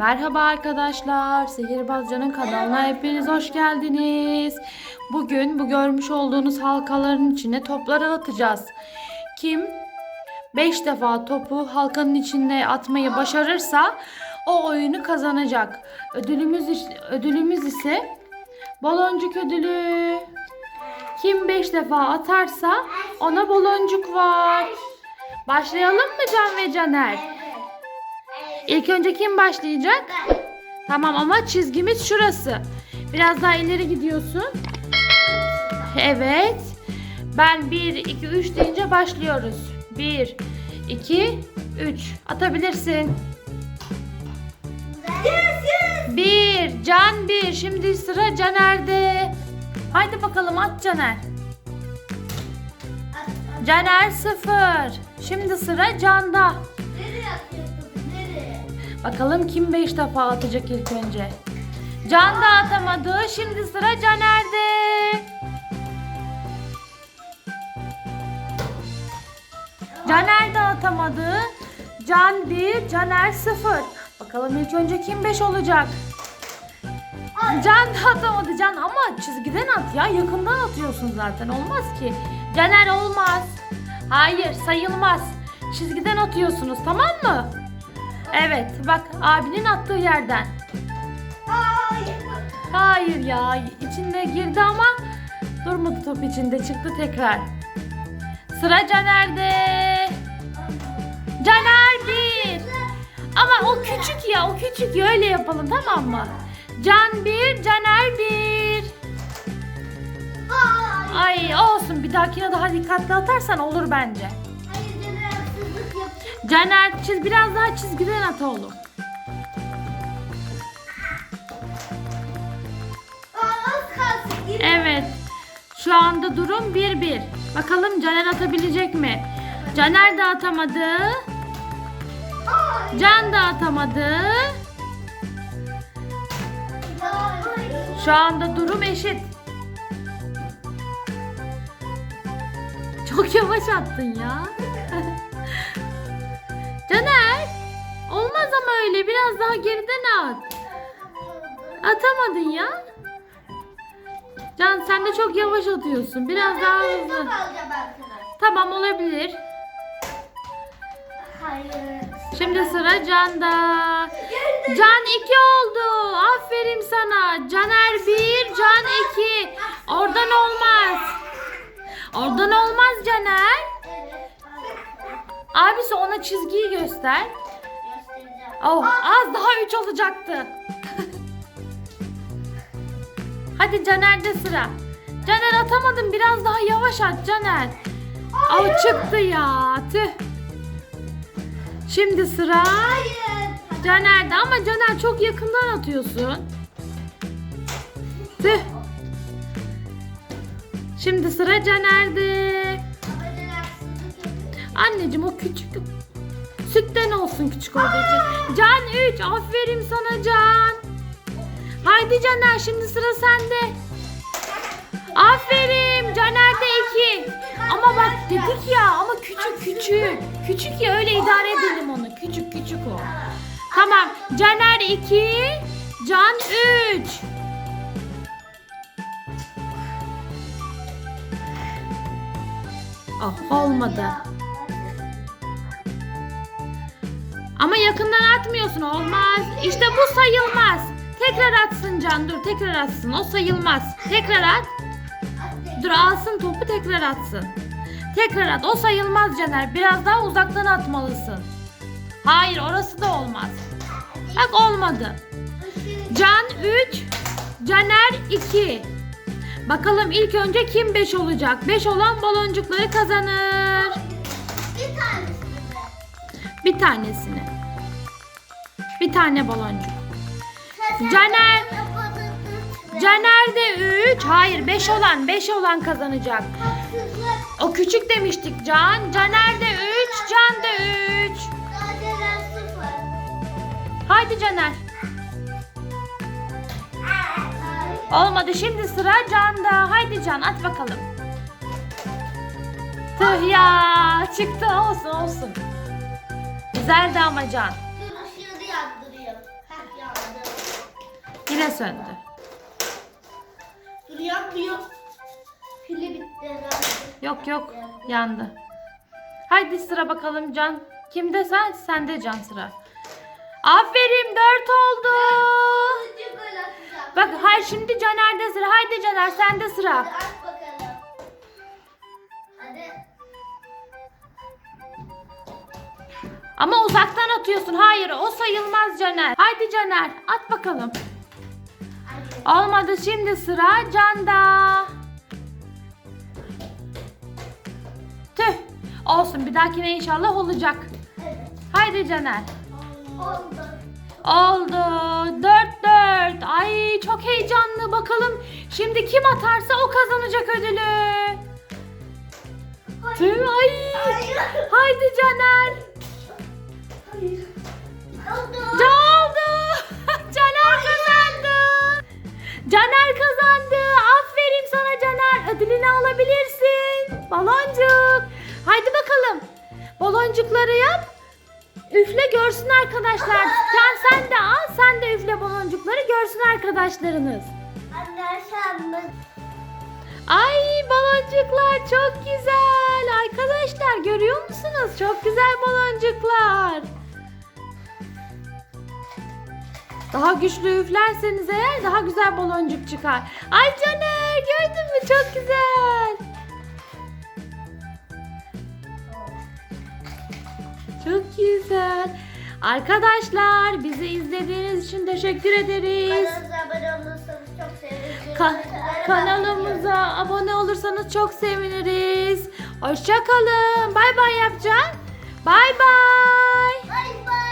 Merhaba arkadaşlar. Sihirbaz Can'ın kanalına hepiniz hoş geldiniz. Bugün bu görmüş olduğunuz halkaların içine topları atacağız. Kim 5 defa topu halkanın içinde atmayı başarırsa o oyunu kazanacak. Ödülümüz ödülümüz ise baloncuk ödülü. Kim 5 defa atarsa ona baloncuk var. Başlayalım mı Can ve Caner? İlk önce kim başlayacak? Tamam ama çizgimiz şurası. Biraz daha ileri gidiyorsun. Evet. Ben 1, 2, 3 deyince başlıyoruz. 1, 2, 3. Atabilirsin. 1, Can 1. Şimdi sıra Caner'de. Haydi bakalım at Caner. Caner 0. Şimdi sıra Can'da. Nereye atıyorsun? Bakalım kim 5 defa atacak ilk önce. Can da atamadı. Şimdi sıra Caner'de. Caner de atamadı. Can 1, Caner 0. Bakalım ilk önce kim 5 olacak? Can da atamadı Can ama çizgiden at ya. Yakından atıyorsun zaten. Olmaz ki. Caner olmaz. Hayır sayılmaz. Çizgiden atıyorsunuz tamam mı? Evet bak abinin attığı yerden. Hayır. Hayır ya içinde girdi ama durmadı top içinde çıktı tekrar. Sıra Caner'de. Caner bir. Ama o küçük ya o küçük ya öyle yapalım tamam mı? Can bir, Caner bir. Ay olsun bir dahakine daha dikkatli atarsan olur bence. Caner çiz biraz daha çizgiden at oğlum. Evet. Şu anda durum 1-1. Bakalım Caner atabilecek mi? Caner de atamadı. Can da atamadı. Şu anda durum eşit. Çok yavaş attın ya. Olmaz ama öyle. Biraz daha geriden at. Atamadın ya. Can sen de çok yavaş atıyorsun. Biraz daha hızlı. Tamam olabilir. Hayır. Şimdi sıra Can'da. Can 2 oldu. Aferin sana. Caner 1, Can 2. Oradan olmaz. Oradan olmaz Caner. Abisi ona çizgiyi göster. Oh, az daha 3 olacaktı. Hadi Caner'de sıra. Caner atamadın. Biraz daha yavaş at Caner. Oh, çıktı ya. Tüh. Şimdi sıra Hayır. Caner'de ama Caner çok yakından atıyorsun. Tüh. Şimdi sıra Caner'de. Anneciğim o küçük. Sütten olsun küçük olduğu için. Can 3. Aferin sana Can. Haydi Caner şimdi sıra sende. Aferin. Caner'de 2. Ama bak dedik ya ama küçük küçük. Küçük ya öyle idare edelim onu. Küçük küçük o. Tamam. Caner 2. Can 3. Oh olmadı. Ama yakından atmıyorsun olmaz. İşte bu sayılmaz. Tekrar atsın Can dur tekrar atsın o sayılmaz. Tekrar at. Dur alsın topu tekrar atsın. Tekrar at o sayılmaz Caner. Biraz daha uzaktan atmalısın. Hayır orası da olmaz. Bak olmadı. Can 3, Caner 2. Bakalım ilk önce kim 5 olacak? 5 olan baloncukları kazanır. Bir tanesini de. Bir tanesini. Bir tane baloncuk. Caner. Caner de 3. Hayır 5 olan 5 olan kazanacak. O küçük demiştik Can. Caner de 3. Can da 3. Daha Caner sıfır. Haydi Caner. Olmadı şimdi sıra Can'da. Haydi Can at bakalım. Tüh ya çıktı olsun olsun. Güzeldi ama Can. Dur ışığı yandırayım. Heh, Yine söndü. Dur yanmıyor. Pili bitti herhalde. Yok yok yandı. Haydi sıra bakalım Can. Kimde sen? Sende Can sıra. Aferin dört oldu. Bak hayır şimdi Caner'de sıra. Haydi Caner sende sıra. Hadi Ama uzaktan atıyorsun. Hayır o sayılmaz Caner. Haydi Caner at bakalım. Olmadı şimdi sıra Can'da. Tüh. Olsun bir dahakine inşallah olacak. Evet. Haydi Caner. Oldu. Oldu. Dört dört. Ay çok heyecanlı. Bakalım şimdi kim atarsa o kazanacak ödülü. Tüh ay. Hayır. Haydi Caner. Hayır. Oldu. Ne oldu? Caner kazandı. Caner kazandı. Aferin sana Caner. Ödülünü alabilirsin. Baloncuk. Haydi bakalım. Baloncukları yap. Üfle görsün arkadaşlar. Can sen de al. Sen de üfle baloncukları görsün arkadaşlarınız. Sen mi? Ay baloncuklar çok güzel. Arkadaşlar görüyor musunuz? Çok güzel baloncuklar. Daha güçlü üflerseniz eğer daha güzel baloncuk çıkar. Ay Caner gördün mü? Çok güzel. Çok güzel. Arkadaşlar bizi izlediğiniz için teşekkür ederiz. Kanalımıza abone olursanız çok seviniriz. Ka- kanalımıza abone olursanız çok seviniriz. Hoşça kalın. Bay bay yapacağım. Bay bay. Bay bay.